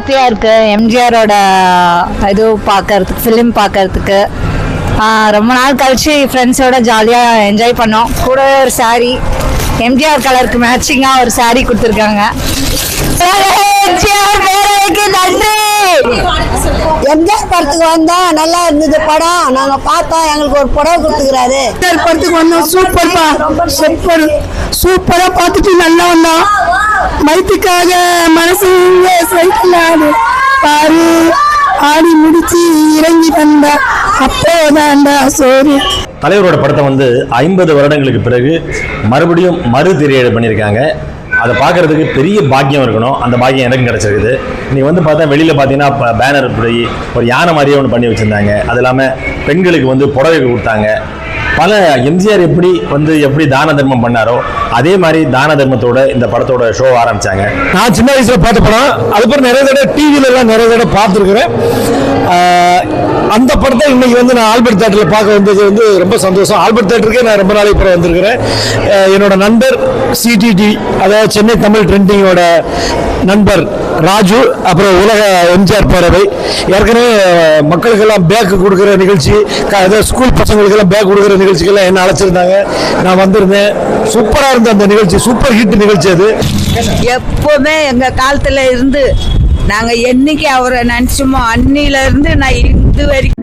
ஹாப்பியாக இருக்கு? எம்ஜிஆரோட இது பார்க்கறதுக்கு ஃபிலிம் பார்க்கறதுக்கு ரொம்ப நாள் கழிச்சு ஃப்ரெண்ட்ஸோட ஜாலியாக என்ஜாய் பண்ணோம். கூட ஒரு saree. எம்ஜிஆர் கலருக்கு மேட்சிங்காக ஒரு saree கொடுத்துருக்காங்க. எம்ஜிஆர் நன்றி எம்ஜிஆர் படத்துக்கு வந்தா நல்லா இருந்தது படம்? நாங்க பார்த்தோம் எங்களுக்கு ஒரு புடவை கொடுத்துக்கிறாரு. எம்ஜிஆர் படத்துக்கு வந்தோம் சூப்பர்ப்பா சூப்பர் சூப்பரா பார்த்துட்டு நல்லா வந்தோம் மைத்துக்காக மனசு சைக்கிள் ஆடு பாரு ஆடி முடிச்சு இறங்கி வந்த. அப்போதாண்டா சோறு. தலைவரோட படத்தை வந்து ஐம்பது வருடங்களுக்கு பிறகு மறுபடியும் மறு திரையீடு பண்ணியிருக்காங்க. அதை பார்க்கறதுக்கு பெரிய பாக்கியம் இருக்கணும். அந்த பாக்கியம் எனக்கும் கிடச்சிருக்குது. நீ வந்து பார்த்தா வெளியில் பார்த்தீங்கன்னா பேனர் இப்படி ஒரு யானை மாதிரியே ஒன்று பண்ணி வச்சுருந்தாங்க. அது இல்லாமல் பெண்களுக்கு வந்து புடவை கொடுத்தாங்க. பல எம்ஜிஆர் எப்படி வந்து எப்படி தான தர்மம் பண்ணாரோ அதே மாதிரி தான தர்மத்தோட இந்த படத்தோட ஷோ ஆரம்பிச்சாங்க. நான் சின்ன வயசுல பார்த்த படம் அதுக்கப்புறம் நிறைய தடவை டிவில எல்லாம் நிறைய தடவை பார்த்துருக்குறேன். அந்த படத்தை இன்னைக்கு வந்து நான் ஆல்பர்ட் தேட்டரில் பார்க்க வந்தது வந்து ரொம்ப சந்தோஷம். ஆல்பர்ட் தேட்டருக்கே நான் ரொம்ப நாளைக்கு அப்புறம் வந்திருக்கிறேன். என்னோட நண்பர் சிடிடி அதாவது சென்னை தமிழ் ட்ரெண்டிங்கோட நண்பர் ராஜு அப்புறம் உலக எம்ஜிஆர் பேரவை. ஏற்கனவே மக்களுக்கெல்லாம் பேக் கொடுக்குற நிகழ்ச்சி அதாவது ஸ்கூல் பசங்களுக்கெல்லாம் பேக் கொடுக்குற நிகழ்ச்சிக்கெல்லாம் என்ன அழைச்சிருந்தாங்க. நான் வந்திருந்தேன். சூப்பராக இருந்த அந்த நிகழ்ச்சி சூப்பர் ஹிட் நிகழ்ச்சி அது. எப்போவுமே எங்கள் காலத்தில் இருந்து நாங்கள் என்னைக்கு அவரை நினச்சோமோ அன்னியிலேருந்து நான் இது வரைக்கும்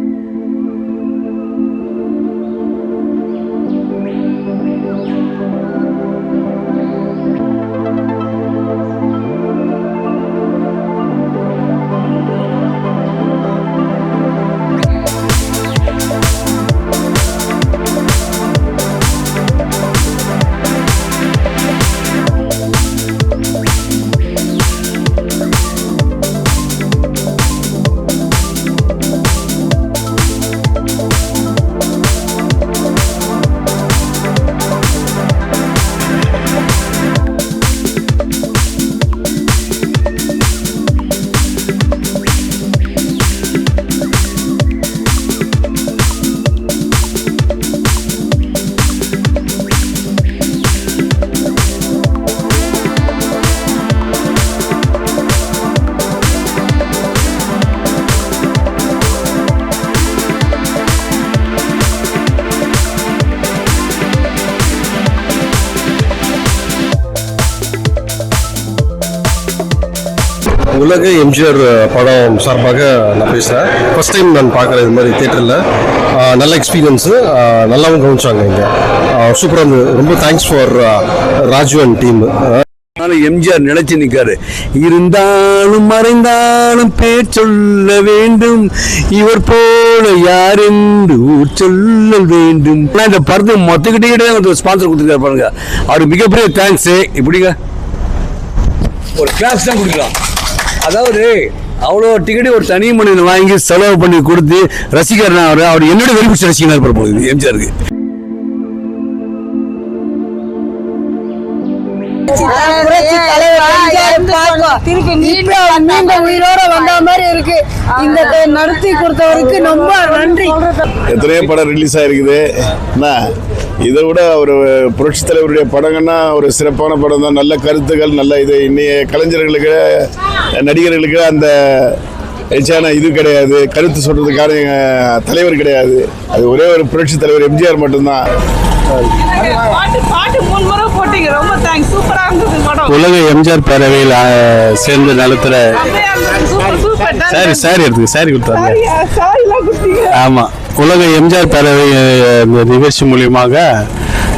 உலக எம்ஜிஆர் படம் சார்பாக நான் பேசுகிறேன் ஃபர்ஸ்ட் டைம் நான் பார்க்குறேன் இது மாதிரி தேட்டரில் நல்ல எக்ஸ்பீரியன்ஸு நல்லாவும் கவனிச்சாங்க இங்கே. சூப்பராக இருந்தது. ரொம்ப thanks for Raju and team MGR நினைச்சு நிற்காரு இருந்தாலும் மறைந்தாலும் பேர் சொல்ல வேண்டும். இவர் போல யார் என்று ஊர் சொல்ல வேண்டும். இந்த படத்தை மொத்தக்கிட்டே ஒரு ஸ்பான்சர் கொடுத்துருக்காரு பாருங்க. அவர் மிகப்பெரிய தேங்க்ஸ் இப்படிங்க ஒரு கிளாஸ் தான் கொடுக்கலாம். அதாவது அவ்வளோ டிக்கெட் ஒரு தனி மனிதன் வாங்கி செலவு பண்ணி கொடுத்து ரசிகர் அவர் அவர் என்னோட வெறிபிடிச்ச ரசிகனாக இருப்பார் போகுது எம்ஜிஆருக்கு மீண்டும் உயிரோட வந்த மாதிரி இருக்கு. இந்த நடத்தி கொடுத்தவருக்கு ரொம்ப நன்றி. எத்தனையோ படம் ரிலீஸ் ஆயிருக்குது. என்ன? இதை விட ஒரு புரட்சி தலைவருடைய படங்கன்னா ஒரு சிறப்பான படம் தான். நல்ல கருத்துக்கள் நல்ல இது. இன்னைய கலைஞர்களுக்கு நடிகர்களுக்கு அந்த எச்சான இது கிடையாது. கருத்து சொல்றதுக்கான எங்க தலைவர் கிடையாது. அது ஒரே ஒரு புரட்சி தலைவர் எம்ஜிஆர் மட்டும்தான். பாட்டு பாட்டு மூணு முறை போட்டீங்க. ரொம்ப தேங்க்ஸ் சூப்பரா உலக எம்ஜிஆர் பேரவையில் சேர்ந்த சூப்பர் சாரி சாரி எடுத்துக்க சாரி கொடுத்தாங்க சாரி எல்லாம் கொடுத்தீங்க. ஆமா. உலக எம்ஜிஆர் பேரவை இந்த நிகழ்ச்சி மூலியமாக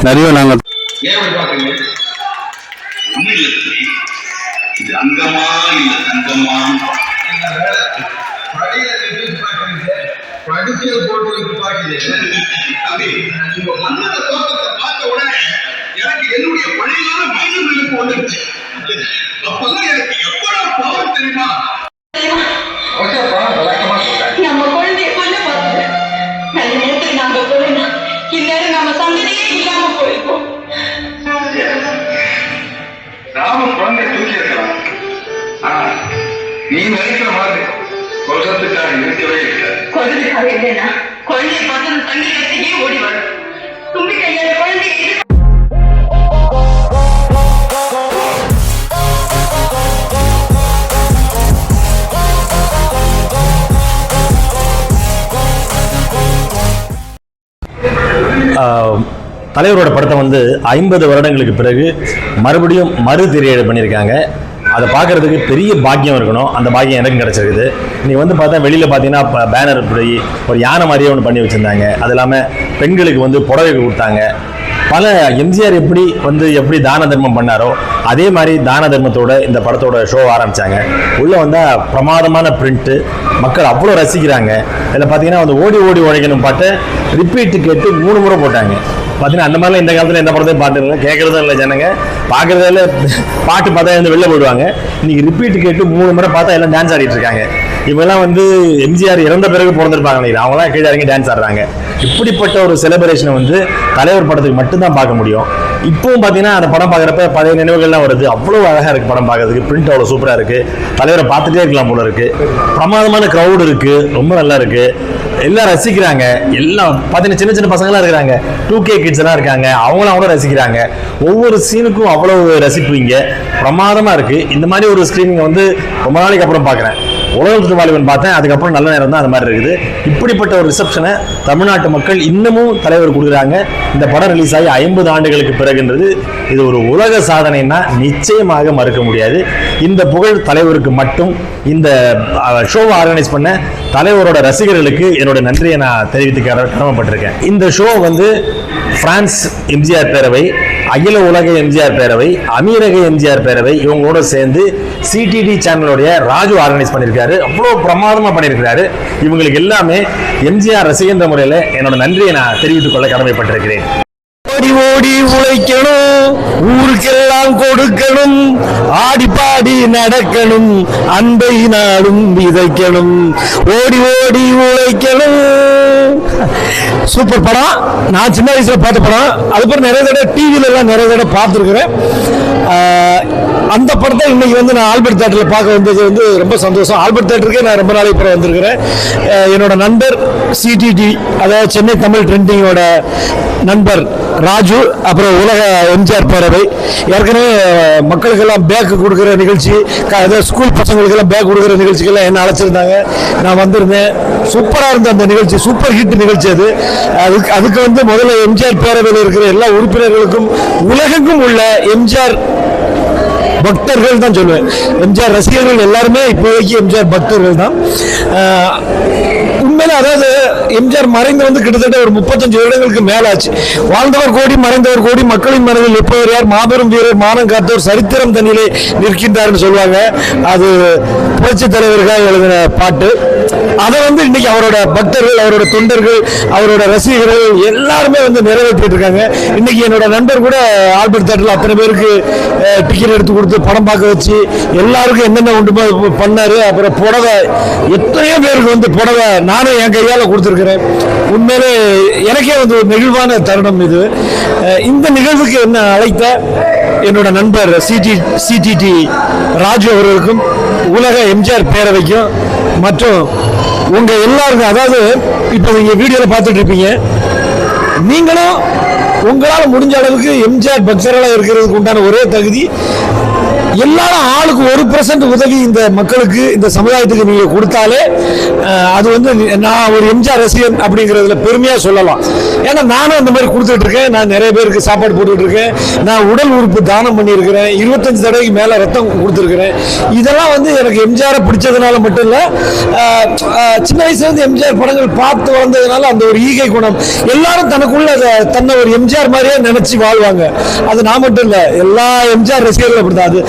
நிறைய நாங்கள் ஏன் அப்படி பாக்குறீங்க பழையான மைண்ட் நினைப்பு வந்துருச்சு அப்பெல்லாம் எனக்கு எவ்வளவு பவர் தெரியுமா? நம்ம குழந்தைய கொல்ல பார்த்துட்டு நல்ல நேரத்துக்கு நாங்க போயினா இந்நேரம் நம்ம சந்ததியே இல்லாம போயிருப்போம். நாம குழந்தை தூக்கி இருக்கலாம் ஆனா நீ நினைக்கிற மாதிரி கொல்றதுக்காக இருக்கவே இல்லை. கொல்றதுக்காக இல்லைன்னா குழந்தைய பார்த்து தண்ணி கட்டியே ஓடி வரும். தும்பி கையால குழந்தைய தலைவரோட படத்தை வந்து ஐம்பது வருடங்களுக்கு பிறகு மறுபடியும் மறு திரையீடு பண்ணியிருக்காங்க. அதை பார்க்கறதுக்கு பெரிய பாக்கியம் இருக்கணும். அந்த பாக்கியம் எனக்கும் கிடச்சிருக்குது. நீங்கள் வந்து பார்த்தா வெளியில் பார்த்தீங்கன்னா இப்போ பேனர் இப்படி ஒரு யானை மாதிரியே ஒன்று பண்ணி வச்சுருந்தாங்க. அது இல்லாமல் பெண்களுக்கு வந்து புடவை கொடுத்தாங்க. பல எம்ஜிஆர் எப்படி வந்து எப்படி தான தர்மம் பண்ணாரோ அதே மாதிரி தான தர்மத்தோட இந்த படத்தோட ஷோ ஆரம்பித்தாங்க உள்ளே வந்தால் பிரமாதமான பிரிண்ட்டு மக்கள் அவ்வளோ ரசிக்கிறாங்க. இதில் பார்த்தீங்கன்னா வந்து ஓடி ஓடி உழைக்கணும் பாட்டு ரிப்பீட்டு கேட்டு மூணு முறை போட்டாங்க. பார்த்தீங்கன்னா அந்த மாதிரிலாம் இந்த காலத்தில் எந்த படத்தையும் பாட்டுருங்க கேட்குறதும் இல்லை ஜனங்க. பார்க்குறதால பாட்டு பார்த்தா வந்து வெளில போயிடுவாங்க. இன்னைக்கு ரிப்பீட் கேட்டு மூணு முறை பார்த்தா எல்லாம் டான்ஸ் ஆடிட்டு இருக்காங்க. இவங்கெல்லாம் வந்து எம்ஜிஆர் இறந்த பிறகு பிறந்திருப்பாங்க. அவங்களாம் கீழே இறங்கி டான்ஸ் ஆடுறாங்க. இப்படிப்பட்ட ஒரு செலிப்ரேஷனை வந்து தலைவர் படத்துக்கு மட்டும்தான் பார்க்க முடியும். இப்போவும் பார்த்தீங்கன்னா அந்த படம் பார்க்குறப்ப பழைய நினைவுகள்லாம் வருது. அவ்வளோ அழகாக இருக்குது படம் பார்க்கறதுக்கு. பிரிண்ட் அவ்வளோ சூப்பராக இருக்குது தலைவரை பார்த்துட்டே இருக்கலாம் போல இருக்குது பிரமாதமான க்ரௌடு இருக்குது ரொம்ப நல்லா இருக்குது எல்லாம் ரசிக்கிறாங்க. எல்லாம் பார்த்தீங்கன்னா சின்ன சின்ன பசங்களாம் இருக்கிறாங்க. டூ கே கிட்ஸ்லாம் இருக்காங்க. அவங்களும் அவ்வளோ ரசிக்கிறாங்க. ஒவ்வொரு சீனுக்கும் அவ்வளோ ரசிப்பீங்க. பிரமாதமாக இருக்குது இந்த மாதிரி ஒரு ஸ்க்ரீனிங் வந்து ரொம்ப நாளைக்கு அப்புறம் பார்க்குறேன். உலகத்து சுற்று வாலிபன் பார்த்தேன். அதுக்கப்புறம் நல்ல நேரம் தான் அந்த மாதிரி இருக்குது. இப்படிப்பட்ட ஒரு ரிசப்ஷனை தமிழ்நாட்டு மக்கள் இன்னமும் தலைவர் கொடுக்குறாங்க. இந்த படம் ரிலீஸ் ஆகி ஐம்பது ஆண்டுகளுக்கு பிறகுன்றது. இது ஒரு உலக சாதனைன்னா நிச்சயமாக மறுக்க முடியாது. இந்த புகழ் தலைவருக்கு மட்டும் இந்த ஷோவை ஆர்கனைஸ் பண்ண தலைவரோட ரசிகர்களுக்கு என்னோட நன்றியை நான் தெரிவித்து கடமைப்பட்டிருக்கேன். இந்த ஷோ வந்து பிரான்ஸ் எம்ஜிஆர் பேரவை அகில உலக எம்ஜிஆர் பேரவை அமீரக எம்ஜிஆர் பேரவை இவங்களோட சேர்ந்து சிடிடி சேனலுடைய ராஜு ஆர்கனைஸ் பண்ணியிருக்காரு. அவ்வளோ பிரமாதமாக பண்ணியிருக்கிறாரு. இவங்களுக்கு எல்லாமே எம்ஜிஆர் ரசிகன்ற முறையில் என்னோட நன்றியை நான் தெரிவித்துக் கொள்ள கடமைப்பட்டிருக்கிறேன். ஓடி ஓடி உழைக்கணும். ஊருக்கெல்லாம் கொடுக்கணும். ஆடி பாடி நடக்கணும். அன்பை நாடும் விதைக்கணும். ஓடி ஓடி உழைக்கணும். சூப்பர் படம். நான் சின்ன வயசுல பார்த்த படம். அதுக்கப்புறம் நிறைய தடவை டிவியில எல்லாம் நிறைய தடவை பார்த்துருக்குறேன். அந்த படத்தை இன்னைக்கு வந்து நான் ஆல்பர்ட் தேட்டரில் பார்க்க வந்தது வந்து ரொம்ப சந்தோஷம். ஆல்பர்ட் தேட்டருக்கே நான் ரொம்ப நாளைக்கு அப்புறம் வந்திருக்கிறேன். என்னோட நண்பர் சிடிடி அதாவது சென்னை தமிழ் ட்ரெண்டிங்கோட நண்பர் ராஜு அப்புறம் உலக எம்ஜிஆர் பேரவை. ஏற்கனவே மக்களுக்கெல்லாம் பேக் கொடுக்குற நிகழ்ச்சி அதாவது ஸ்கூல் பசங்களுக்கெல்லாம் பேக் கொடுக்குற நிகழ்ச்சிக்கெல்லாம் என்ன அழைச்சிருந்தாங்க. நான் வந்திருந்தேன். சூப்பராக இருந்த அந்த நிகழ்ச்சி சூப்பர் ஹிட் நிகழ்ச்சி அது. அதுக்கு அதுக்கு வந்து முதல்ல எம்ஜிஆர் பேரவையில் இருக்கிற எல்லா உறுப்பினர்களுக்கும் உலகெங்கும் உள்ள எம்ஜிஆர் பக்தர்கள் தான் சொல்லுவேன் எம்ஜிஆர் ரசிகர்கள் எல்லாருமே இப்போதைக்கு எம்ஜிஆர் பக்தர்கள் தான். உண்மையில அதாவது எம்ஜிஆர் மறைந்து வந்து கிட்டத்தட்ட ஒரு முப்பத்தஞ்சு வருடங்களுக்கு மேலாச்சு. வாழ்ந்தவர் கோடி மறைந்தவர் கோடி மக்களின் மனதில் எப்போவர் யார்? மாபெரும் வீரர் மானம் காத்தவர் சரித்திரம் தண்ணியிலே நிற்கின்றார்னு சொல்லுவாங்க. அது புரட்சி தலைவர்கள் எழுதின பாட்டு. அதை வந்து இன்னைக்கு அவரோட பக்தர்கள் அவரோட தொண்டர்கள் அவரோட ரசிகர்கள் எல்லாருமே வந்து நிறைவேற்றிட்டு இருக்காங்க. இன்னைக்கு என்னோட நண்பர் கூட ஆல்பர்ட் தேட்டரில் அத்தனை பேருக்கு டிக்கெட் எடுத்து கொடுத்து படம் பார்க்க வச்சு எல்லாருக்கும் என்னென்ன உண்டுமோ பண்ணாரு. அப்புறம் புடவை எத்தனையோ பேருக்கு வந்து புடவை நானும் என் கையால் கொடுத்துருக்கிறேன். உண்மையிலே எனக்கே வந்து ஒரு நெகிழ்வான தருணம் இது. இந்த நிகழ்வுக்கு என்ன அழைத்த என்னோட நண்பர் சிடி சிடிடி ராஜு அவர்களுக்கும் உலக எம்ஜிஆர் பேரவைக்கும் மற்றும் உங்க எல்லாருக்கும் அதாவது இப்போ நீங்க வீடியோல பார்த்துட்டு இருப்பீங்க. நீங்களும் உங்களால் முடிஞ்ச அளவுக்கு எம்ஜிஆர் பக்தர்களாக இருக்கிறதுக்கு உண்டான ஒரே தகுதி எல்லாரும் ஆளுக்கு ஒரு பர்சன்ட் உதவி இந்த மக்களுக்கு இந்த சமுதாயத்துக்கு நீங்க கொடுத்தாலே அது வந்து நான் ஒரு எம்ஜிஆர் ரசிகன் அப்படிங்கிறதுல பெருமையா சொல்லலாம். ஏன்னா நானும் அந்த மாதிரி கொடுத்துட்டு இருக்கேன். நான் நிறைய பேருக்கு சாப்பாடு போட்டுட்டு இருக்கேன். நான் உடல் உறுப்பு தானம் பண்ணியிருக்கிறேன். இருபத்தஞ்சு தடவைக்கு மேல ரத்தம் கொடுத்துருக்கிறேன். இதெல்லாம் வந்து எனக்கு எம்ஜிஆரை பிடிச்சதுனால மட்டும் இல்ல சின்ன வயசுல இருந்து எம்ஜிஆர் படங்கள் பார்த்து வளர்ந்ததுனால அந்த ஒரு ஈகை குணம். எல்லாரும் தனக்குள்ள அதை தன்னை ஒரு எம்ஜிஆர் மாதிரியே நினைச்சு வாழ்வாங்க. அது நான் மட்டும் இல்ல எல்லா எம்ஜிஆர் ரசிகர்களும் அப்படிதான் அது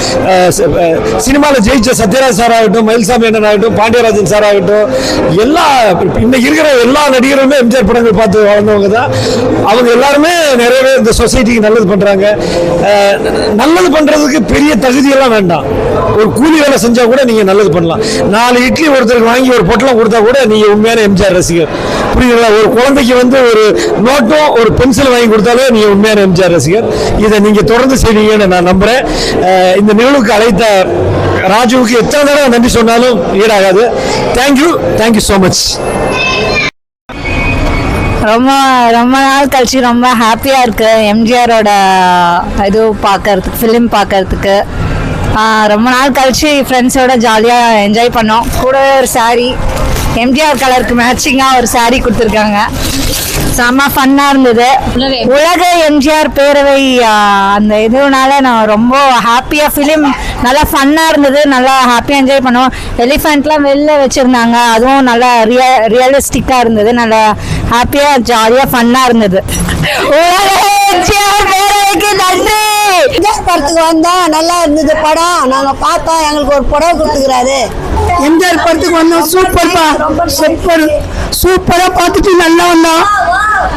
சினிமாவில் ஜெயிச்ச சத்யராஜ் சார் ஆகட்டும் மயில்சாமி அண்ணன் ஆகட்டும் பாண்டியராஜன் சார் ஆகட்டும் எல்லா இன்னைக்கு இருக்கிற எல்லா நடிகருமே எம்ஜிஆர் படங்கள் பார்த்து வளர்ந்தவங்க தான். அவங்க எல்லாருமே நிறைய பேர் இந்த சொசைட்டிக்கு நல்லது பண்ணுறாங்க நல்லது பண்ணுறதுக்கு பெரிய தகுதியெல்லாம் வேண்டாம். ஒரு கூலி வேலை செஞ்சால் கூட நீங்கள் நல்லது பண்ணலாம். நாலு இட்லி ஒருத்தருக்கு வாங்கி ஒரு பொட்டலம் கொடுத்தா கூட நீங்கள் உண்மையான எம்ஜிஆர் ரசிகர். புரியுதுங்களா ஒரு குழந்தைக்கு வந்து ஒரு நோட்டும் ஒரு பென்சில் வாங்கி கொடுத்தாலே நீங்கள் உண்மையான எம்ஜிஆர் ரசிகர். இதை நீங்கள் தொடர்ந்து செய்வீங்கன்னு நான் நம்புகிறேன் இந்த நிகழ்வுக்கு அழைத்த ராஜுவுக்கு எத்தனை தடவை நன்றி சொன்னாலும் ஈடாகாது. Thank you thank you so much ரொம்ப ரொம்ப நாள் கழிச்சு ரொம்ப ஹாப்பியாக இருக்கு எம்ஜிஆரோட இது பார்க்கறதுக்கு ஃபிலிம் பார்க்கறதுக்கு. ரொம்ப நாள் கழிச்சு ஃப்ரெண்ட்ஸோட ஜாலியாக என்ஜாய் பண்ணோம். கூட ஒரு சாரி எம்ஜிஆர் கலருக்கு மேட்சிங்காக ஒரு saree கொடுத்துருக்காங்க. செம்ம ஃபன்னாக இருந்தது. உலக எம்ஜிஆர் பேரவை அந்த இதுனால நான் ரொம்ப ஹாப்பியாக ஃபிலிம் நல்லா ஃபன்னாக இருந்தது. நல்லா ஹாப்பியாக என்ஜாய் பண்ணோம். எலிஃபெண்ட்லாம் வெளில வச்சுருந்தாங்க. அதுவும் நல்லா ரிய ரியலிஸ்டிக்காக இருந்தது. நல்லா ஹாப்பியாக ஜாலியாக ஃபன்னாக இருந்தது. உலக எம்ஜிஆர் பேரவைக்கு நன்றி! எம்ஜிஆர் படத்துக்கு வந்தோம் நல்லா இருந்தது படம். நாங்க பார்த்தோம் எங்களுக்கு ஒரு புடவை கொடுத்துக்கிறாரு. எம்ஜிஆர் படத்துக்கு வந்தோம் சூப்பர்ப்பா சூப்பர் சூப்பரா பார்த்துட்டு நல்லா வந்தோம்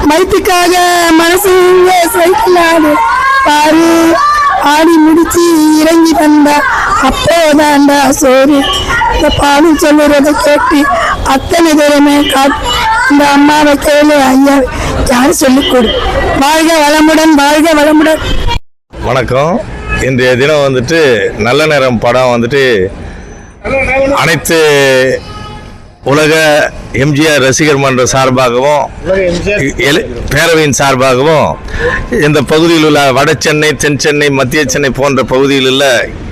மைத்துக்காக மனசு சைக்கிள் ஆடு பாரு ஆடி முடிச்சு இறங்கி வந்த. அப்போதாண்டா சோறு. இந்த பாலும் சொல்லுறத கேட்டு அத்தனை தூரமே காட்டு இந்த அம்மாவை கேளு ஐயா. யார் சொல்லிக் கொடு? வாழ்க வளமுடன் வாழ்க வளமுடன். வணக்கம். இன்றைய தினம் வந்துட்டு நல்ல நேரம் படம் வந்துட்டு அனைத்து உலக எம்ஜிஆர் ரசிகர் மன்ற சார்பாகவும் எல- பேரவையின் சார்பாகவும் இந்த பகுதியில் உள்ள வட சென்னை தென் சென்னை மத்திய சென்னை போன்ற பகுதியில் உள்ள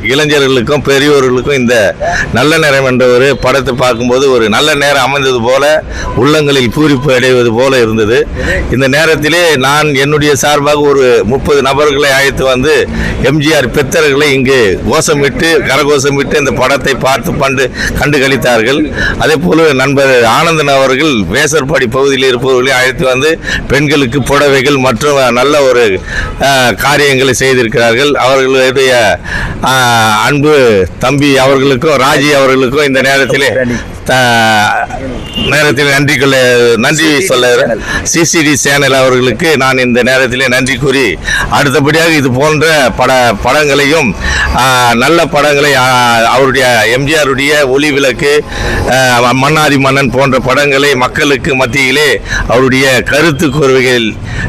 இளைஞர்களுக்கும் பெரியோர்களுக்கும் இந்த நல்ல நேரம் என்ற ஒரு படத்தை பார்க்கும்போது ஒரு நல்ல நேரம் அமைந்தது போல உள்ளங்களில் பூரிப்பு அடைவது போல இருந்தது. இந்த நேரத்திலே நான் என்னுடைய சார்பாக ஒரு முப்பது நபர்களை அழைத்து வந்து எம்ஜிஆர் பித்தர்களை இங்கு கோஷமிட்டு கரகோஷமிட்டு இந்த படத்தை பார்த்து பண்டு கண்டு கழித்தார்கள் அதே போல நண்பர் ஆனந்தன் அவர்கள் வேசர்பாடி பகுதியில் இருப்பவர்களை அழைத்து வந்து பெண்களுக்கு புடவைகள் மற்றும் நல்ல ஒரு காரியங்களை செய்திருக்கிறார்கள். அவர்களுடைய அன்பு தம்பி அவர்களுக்கும் ராஜி அவர்களுக்கும் இந்த நேரத்திலே நேரத்தில் நன்றி கொள்ள நன்றி சொல்ல சிசிடி சேனல். அவர்களுக்கு நான் இந்த நேரத்திலே நன்றி கூறி அடுத்தபடியாக இது போன்ற பட படங்களையும் நல்ல படங்களை அவருடைய எம்ஜிஆருடைய ஒளி விளக்கு மன்னாதி மன்னன் போன்ற படங்களை மக்களுக்கு மத்தியிலே அவருடைய கருத்து கோர்வைகள்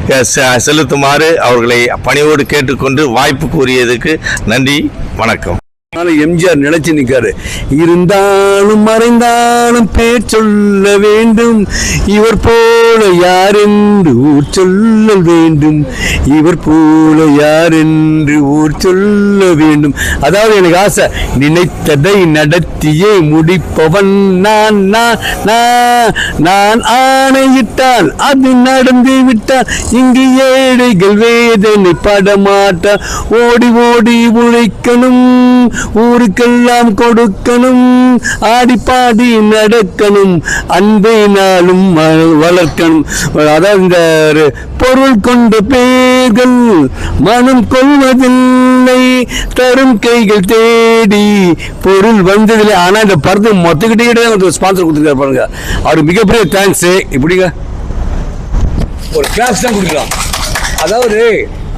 செ- செலுத்துமாறு அவர்களை பணியோடு கேட்டுக்கொண்டு வாய்ப்பு கூறியதுக்கு நன்றி வணக்கம். ஆனா எம்ஜிஆர் நினைச்சு நிக்காரு. இருந்தாலும் மறைந்தாலும் பேர் சொல்ல வேண்டும். இவர் போல யார் என்று ஊர் சொல்ல வேண்டும். இவர் போல யார் என்று ஊர் சொல்ல வேண்டும். அதாவது எனக்கு ஆசை நினைத்ததை நடத்தியே முடிப்பவன் நான் நான் நான் நான் ஆணையிட்டால் அது நடந்து விட்டால் இங்கு ஏழைகள் வேதனை படமாட்ட ஓடி ஓடி உழைக்கணும். ஊருக்கெல்லாம் கொடுக்கணும் ஆடி பாடி நடக்கணும் அன்பை நாளும் வளர்க்கணும். அதாவது இந்த ஒரு பொருள் கொண்ட பேர்கள் மனம் கொள்வதில்லை. தரும் கைகள் தேடி பொருள் வந்ததில்லை. ஆனால் இந்த படத்தை மொத்தக்கிட்டே ஒரு ஸ்பான்சர் கொடுத்துருக்காரு பாருங்க. அவர் மிகப்பெரிய தேங்க்ஸு இப்படிங்க. ஒரு கிளாஸ் தான் கொடுக்கலாம். அதாவது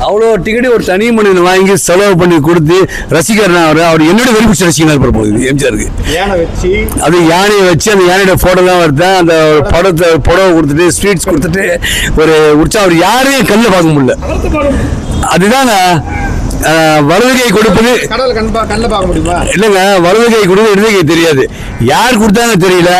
அவ்வளோ டிக்கெட் ஒரு தனி மனிதன் வாங்கி செலவு பண்ணி கொடுத்து ரசிகர் அவர் அவர் என்னோட வெறிபிடிச்ச ரசிகர் இருப்பார் போகுது எம்ஜிஆருக்கு யானை வச்சு. அது யானையை வச்சு அந்த யானையோட ஃபோட்டோலாம் வருதேன் அந்த படத்தை புடவை கொடுத்துட்டு ஸ்வீட்ஸ் கொடுத்துட்டு ஒரு உற்சாகம் அவர் யாரையும் கண்ணில் பார்க்க முடியல. அதுதாங்க அஹ், வலது கை கொடுப்பது கடல் கண் கண்ணில் பார்க்க முடியுமா? இல்லைங்க வலது கை கொடுத்து இடது கை தெரியாது. யார் கொடுத்தாங்க தெரியல.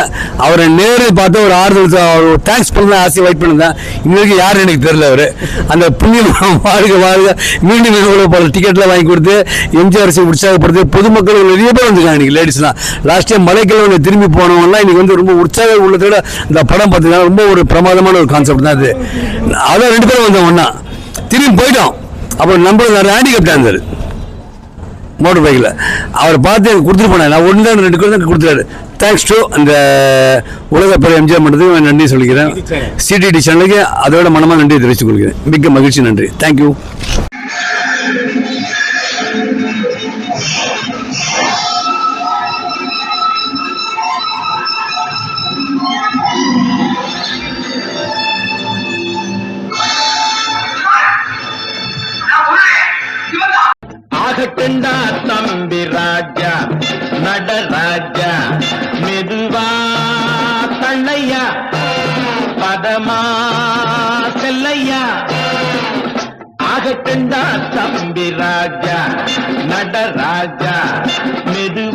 அவரை நேரில் பார்த்து ஒரு ஆறுதல் அவர் தேங்க்ஸ் பண்ண ஆசையை வெயிட் பண்ணதான் இன்னைக்கு யார் எனக்கு தெரியல அவர். அந்த புண்ணியம் வாழ்க வாழ்க. மீண்டும் இவ்வளோ பல டிக்கெட்லாம் வாங்கி கொடுத்து எம்ஜிஆர் அரசு உற்சாகப்படுத்தி பொதுமக்கள் நிறைய பேர் வந்துருக்காங்க இன்னைக்கு லேடிஸ்லாம் லாஸ்ட் டைம் மலைக்கிழமை திரும்பி போனவங்கலாம் இன்னைக்கு வந்து ரொம்ப உற்சாக உள்ளதோட இந்த படம் பார்த்தீங்கன்னா ரொம்ப ஒரு பிரமாதமான ஒரு கான்செப்ட் தான் அது. அதான் ரெண்டு பேரும் வந்தோம் ஒன்றா திரும்பி போயிட்டோம். அப்புறம் நம்பர் ஹேண்டிகேப்டாக இருந்தார் மோட்டர் பைக்கில். அவரை பார்த்து எனக்கு கொடுத்துட்டு போனேன் நான் ஒன்று ரெண்டு பேரும் கொடுத்துட்டாரு. தேங்க்ஸ் டு அந்த உலக பெரிய எம்ஜிஆர் மன்றத்துக்கு நான் நன்றி சொல்லிக்கிறேன். சிடிடி சேனலுக்கு அதோட மனமாக நன்றி தெரிவித்துக் கொள்கிறேன். மிக்க மகிழ்ச்சி நன்றி. தேங்க்யூ வந்தா தம்பி ராஜா நடராஜா மெதுவா தள்ளையா பதமா செல்லையா. ஆகட்டண்டா தம்பி ராஜா நடராஜா மெதுவா